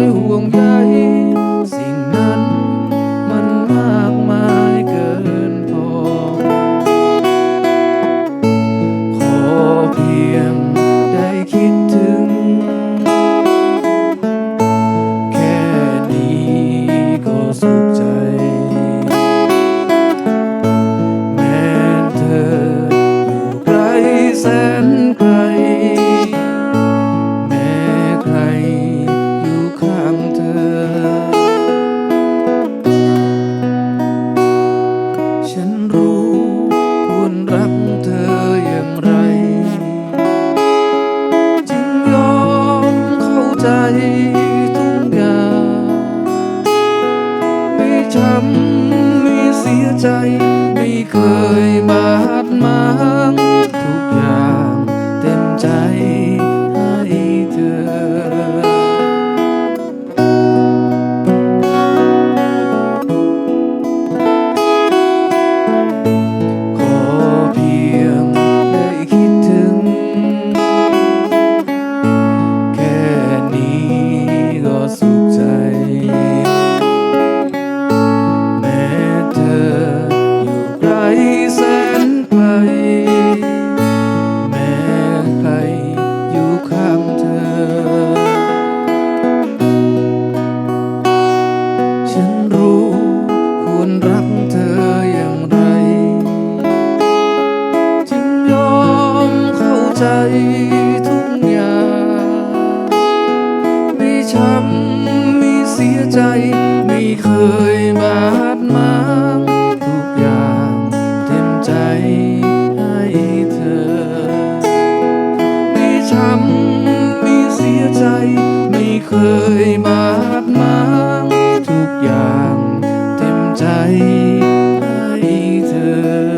tôi ห่วงใย ช้ำไม่เสียใจ ไม่เคยมา คนรักเธออย่างไร จึงยอมเข้าใจทุกอย่างไม่ช้ำมีเสียใจ ไม่เคยบาดหมางทุกอย่างเต็มใจให้เธอไม่ช้ำมีเสียใจ ไม่เคยบา ใจให้เธอ